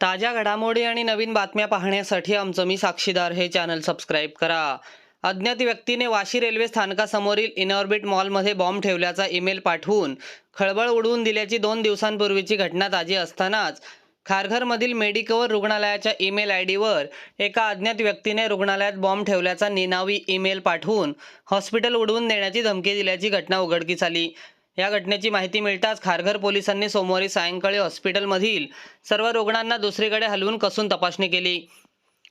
ताज्या घडामोडी आणि नवीन बातम्या पाहण्यासाठी आमचं मी साक्षीदार हे चॅनल सबस्क्राईब करा. अज्ञात व्यक्तीने वाशी रेल्वे स्थानकासमोरील इनऑर्बिट मॉलमध्ये बॉम्ब ठेवल्याचा ईमेल पाठवून खळबळ उडवून दिल्याची दोन दिवसांपूर्वीची घटना ताजी असतानाच खारघरमधील मेडिकवर रुग्णालयाच्या ईमेल आय डीवर एका अज्ञात व्यक्तीने रुग्णालयात बॉम्ब ठेवल्याचा निनावी ईमेल पाठवून हॉस्पिटल उडवून देण्याची धमकी दिल्याची घटना उघडकीस आली. या घटनेची माहिती मिळताच खारघर पोलिसांनी सोमवारी सायंकाळी हॉस्पिटलमधील सर्व रुग्णांना दुसरीकडे हलवून कसून तपासणी केली.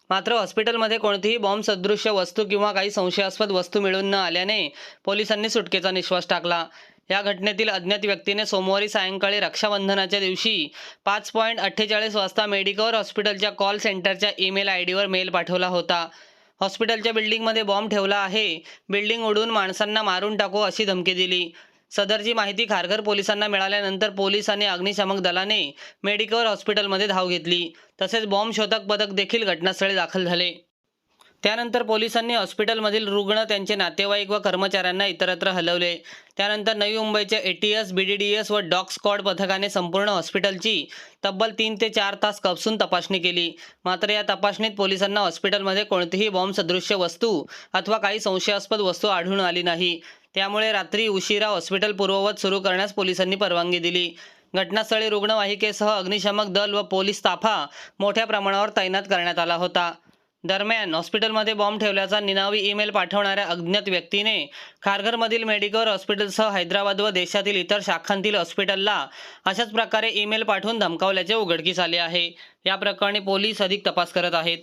मात्र हॉस्पिटलमध्ये कोणतीही बॉम्ब सदृश्य वस्तू किंवा काही संशयास्पद वस्तू मिळून न आल्याने पोलिसांनी सुटकेचा निश्वास टाकला. या घटनेतील अज्ञात व्यक्तीने सोमवारी सायंकाळी रक्षाबंधनाच्या दिवशी पाच पॉईंट अठ्ठेचाळीस वाजता मेडिकवर हॉस्पिटलच्या कॉल सेंटरच्या ईमेल आय डीवर मेल पाठवला होता. हॉस्पिटलच्या बिल्डिंगमध्ये बॉम्ब ठेवला आहे. बिल्डिंग उडून माणसांना मारून टाकू अशी धमकी दिली. सदरची माहिती खारघर पोलिसांना मिळाल्यानंतर पोलीस आणि अग्निशामक दलाने मेडिकल हॉस्पिटलमध्ये धाव घेतली. तसेच बॉम्ब शोधक पथक देखील घटनास्थळी दाखल झाले. त्यानंतर पोलिसांनी हॉस्पिटलमधील रुग्ण त्यांचे नातेवाईक व कर्मचाऱ्यांना इतरत्र हलवले. त्यानंतर नवी मुंबईच्या A T S B D D S व डॉग स्क्वॉड पथकाने संपूर्ण हॉस्पिटलची तब्बल तीन ते चार तास कपसून तपासणी केली. मात्र या तपासणीत पोलिसांना हॉस्पिटलमध्ये कोणतीही बॉम्ब सदृश्य वस्तू अथवा काही संशयास्पद वस्तू आढळून आली नाही. त्यामुळे रात्री उशिरा हॉस्पिटल पूर्ववत सुरू करण्यास पोलिसांनी परवानगी दिली. घटनास्थळी रुग्णवाहिकेसह अग्निशामक दल व पोलीस ताफा मोठ्या प्रमाणावर तैनात करण्यात आला होता. दरम्यान हॉस्पिटलमध्ये बॉम्ब ठेवल्याचा निनावी ईमेल पाठवणाऱ्या अज्ञात व्यक्तीने खारघरमधील मेडिकल हॉस्पिटलसह हैदराबाद व देशातील इतर शाखांतील हॉस्पिटलला अशाच प्रकारे ईमेल पाठवून धमकावल्याचे उघडकीस आले आहे. या प्रकरणी पोलीस अधिक तपास करत आहेत.